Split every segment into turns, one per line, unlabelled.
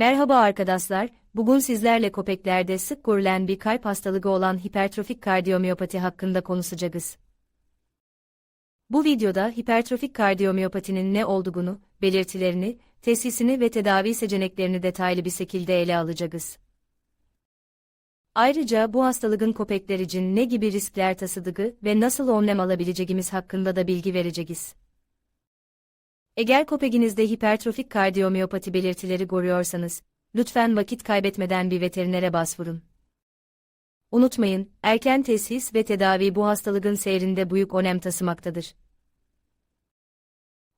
Merhaba arkadaşlar, bugün sizlerle köpeklerde sık görülen bir kalp hastalığı olan hipertrofik kardiyomiyopati hakkında konuşacağız. Bu videoda hipertrofik kardiyomiyopatinin ne olduğunu, belirtilerini, teşhisini ve tedavi seçeneklerini detaylı bir şekilde ele alacağız. Ayrıca bu hastalığın köpekler için ne gibi riskler taşıdığı ve nasıl önlem alabileceğimiz hakkında da bilgi vereceğiz. Eğer köpeğinizde hipertrofik kardiyomiyopati belirtileri görüyorsanız, lütfen vakit kaybetmeden bir veterinere başvurun. Unutmayın, erken teşhis ve tedavi bu hastalığın seyrinde büyük önem taşımaktadır.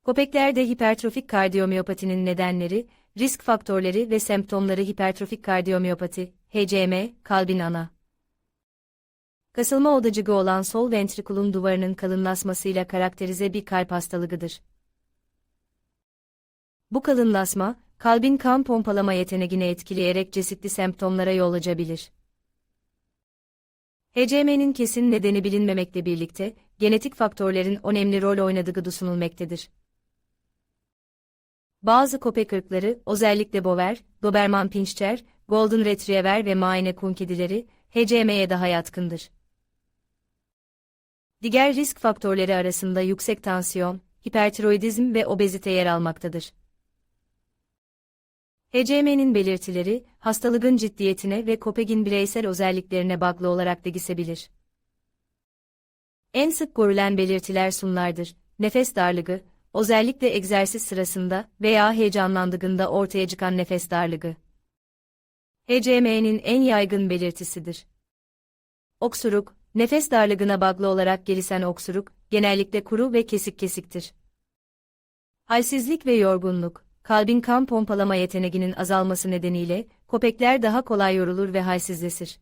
Köpeklerde hipertrofik kardiyomiyopatinin nedenleri, risk faktörleri ve semptomları hipertrofik kardiyomiyopati, HCM, kalbin ana. Kasılma odacığı olan sol ventrikulun duvarının kalınlaşmasıyla karakterize bir kalp hastalığıdır. Bu kalınlaşma, kalbin kan pompalama yeteneğini etkileyerek çeşitli semptomlara yol açabilir. HCM'nin kesin nedeni bilinmemekle birlikte, genetik faktörlerin önemli rol oynadığı düşünülmektedir. Bazı köpek ırkları, özellikle Bover, Doberman Pinscher, Golden Retriever ve Maine Coon kedileri, HCM'ye daha yatkındır. Diğer risk faktörleri arasında yüksek tansiyon, hipertiroidizm ve obezite yer almaktadır. HCM'nin belirtileri, hastalığın ciddiyetine ve köpeğin bireysel özelliklerine bağlı olarak değişebilir. En sık görülen belirtiler şunlardır. Nefes darlığı, özellikle egzersiz sırasında veya heyecanlandığında ortaya çıkan nefes darlığı. HCM'nin en yaygın belirtisidir. Oksuruk, nefes darlığına bağlı olarak gelişen oksuruk, genellikle kuru ve kesik kesiktir. Halsizlik ve yorgunluk, kalbin kan pompalama yeteneğinin azalması nedeniyle, köpekler daha kolay yorulur ve halsizleşir.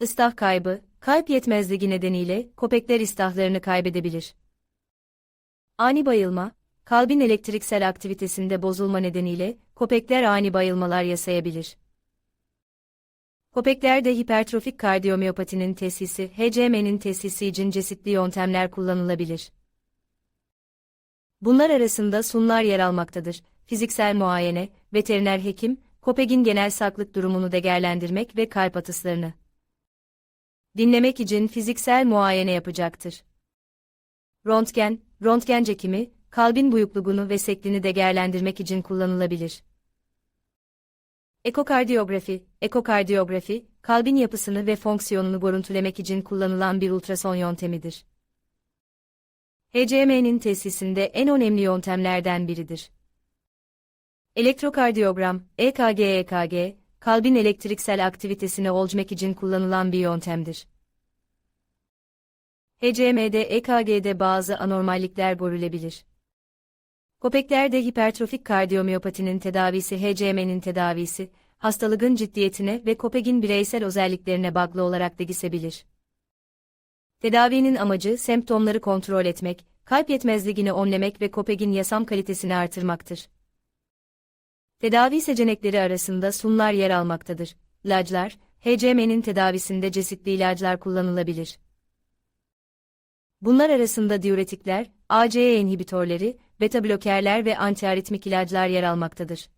Istah kaybı, kalp yetmezliği nedeniyle, köpekler istahlarını kaybedebilir. Ani bayılma, kalbin elektriksel aktivitesinde bozulma nedeniyle, köpekler ani bayılmalar yaşayabilir. Köpeklerde hipertrofik kardiyomiyopatinin teşhisi, HCM'nin teşhisi için çeşitli yöntemler kullanılabilir. Bunlar arasında sunlar yer almaktadır. Fiziksel muayene, veteriner hekim, köpeğin genel sağlık durumunu değerlendirmek ve kalp atışlarını dinlemek için fiziksel muayene yapacaktır. Röntgen, röntgen çekimi, kalbin büyüklüğünü ve şeklini değerlendirmek için kullanılabilir. Ekokardiyografi, ekokardiyografi, kalbin yapısını ve fonksiyonunu görüntülemek için kullanılan bir ultrason yöntemidir. HCM'nin tesisinde en önemli yöntemlerden biridir. Elektrokardiyogram, EKG EKG, kalbin elektriksel aktivitesini ölçmek için kullanılan bir yöntemdir. HCM'de EKG'de bazı anormallikler görülebilir. Köpeklerde hipertrofik kardiyomiyopatinin tedavisi HCM'nin tedavisi, hastalığın ciddiyetine ve köpeğin bireysel özelliklerine bağlı olarak değişebilir. Tedavinin amacı semptomları kontrol etmek, kalp yetmezliğini önlemek ve köpeğin yaşam kalitesini artırmaktır. Tedavi seçenekleri arasında sunlar yer almaktadır. İlaçlar, HCM'nin tedavisinde çeşitli ilaçlar kullanılabilir. Bunlar arasında diüretikler, ACE inhibitörleri, beta blokerler ve antiaritmik ilaçlar yer almaktadır.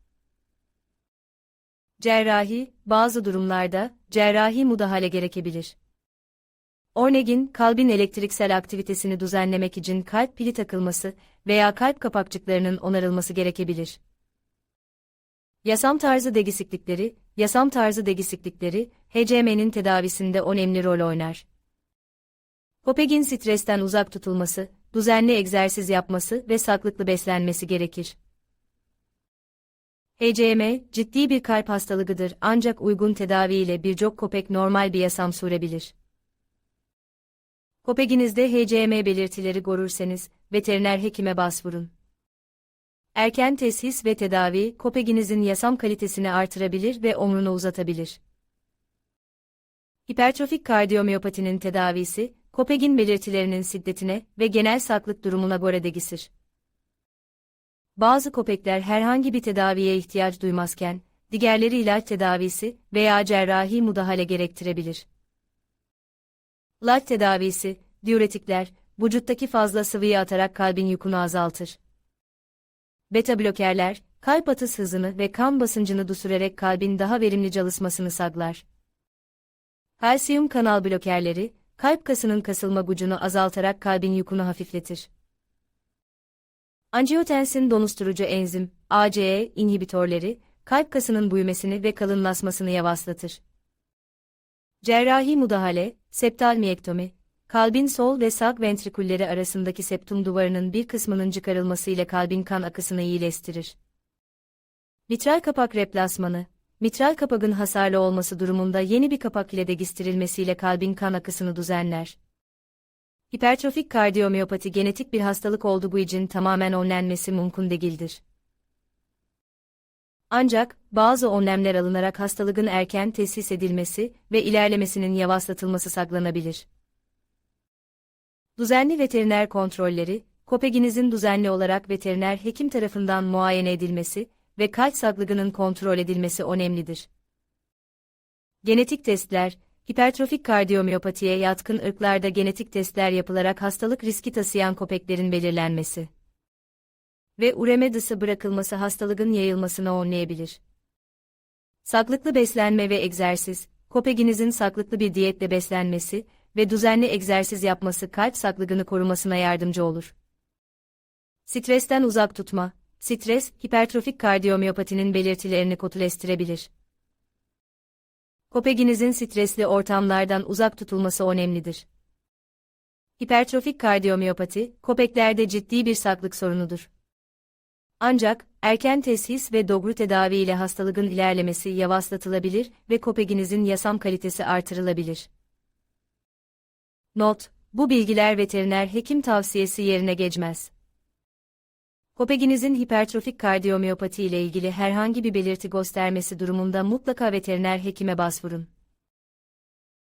Cerrahi, bazı durumlarda, cerrahi müdahale gerekebilir. Örneğin, kalbin elektriksel aktivitesini düzenlemek için kalp pili takılması veya kalp kapakçıklarının onarılması gerekebilir. Yasam tarzı değişiklikleri, yasam tarzı değişiklikleri, HCM'nin tedavisinde önemli rol oynar. Köpeğin stresten uzak tutulması, düzenli egzersiz yapması ve sağlıklı beslenmesi gerekir. HCM, ciddi bir kalp hastalığıdır ancak uygun tedavi ile birçok köpek normal bir yaşam sürebilir. Köpeğinizde HCM belirtileri görürseniz, veteriner hekime başvurun. Erken teşhis ve tedavi, köpeğinizin yaşam kalitesini artırabilir ve ömrünü uzatabilir. Hipertrofik kardiyomiyopatinin tedavisi, köpeğin belirtilerinin şiddetine ve genel sağlık durumuna göre değişir. Bazı köpekler herhangi bir tedaviye ihtiyaç duymazken, diğerleri ilaç tedavisi veya cerrahi müdahale gerektirebilir. İlaç tedavisi, diüretikler, vücuttaki fazla sıvıyı atarak kalbin yükünü azaltır. Beta blokerler, kalp atış hızını ve kan basıncını düşürerek kalbin daha verimli çalışmasını sağlar. Kalsiyum kanal blokerleri, kalp kasının kasılma gücünü azaltarak kalbin yükünü hafifletir. Angiotensin donusturucu enzim, ACE inhibitörleri, kalp kasının büyümesini ve kalınlaşmasını yavaşlatır. Cerrahi müdahale, septal miyektomi, kalbin sol ve sağ ventrikülleri arasındaki septum duvarının bir kısmının çıkarılmasıyla kalbin kan akısını iyileştirir. Mitral kapak replasmanı, mitral kapağın hasarlı olması durumunda yeni bir kapak ile değiştirilmesiyle kalbin kan akısını düzenler. Hipertrofik kardiyomiyopati genetik bir hastalık olduğu için tamamen önlenmesi mümkün değildir. Ancak, bazı önlemler alınarak hastalığın erken teşhis edilmesi ve ilerlemesinin yavaşlatılması sağlanabilir. Düzenli veteriner kontrolleri, köpeğinizin düzenli olarak veteriner hekim tarafından muayene edilmesi ve kalp sağlığının kontrol edilmesi önemlidir. Genetik testler, hipertrofik kardiyomiyopatiye yatkın ırklarda genetik testler yapılarak hastalık riski taşıyan köpeklerin belirlenmesi ve üreme dışı bırakılması hastalığın yayılmasını önleyebilir. Sağlıklı beslenme ve egzersiz, köpeğinizin sağlıklı bir diyetle beslenmesi ve düzenli egzersiz yapması kalp sağlığını korumasına yardımcı olur. Stresten uzak tutma, stres, hipertrofik kardiyomiyopatinin belirtilerini kötüleştirebilir. Köpeğinizin stresli ortamlardan uzak tutulması önemlidir. Hipertrofik kardiyomiyopati, köpeklerde ciddi bir sağlık sorunudur. Ancak, erken teşhis ve doğru tedavi ile hastalığın ilerlemesi yavaşlatılabilir ve köpeğinizin yaşam kalitesi artırılabilir. Not, bu bilgiler veteriner hekim tavsiyesi yerine geçmez. Köpeğinizin hipertrofik kardiyomiyopati ile ilgili herhangi bir belirti göstermesi durumunda mutlaka veteriner hekime başvurun.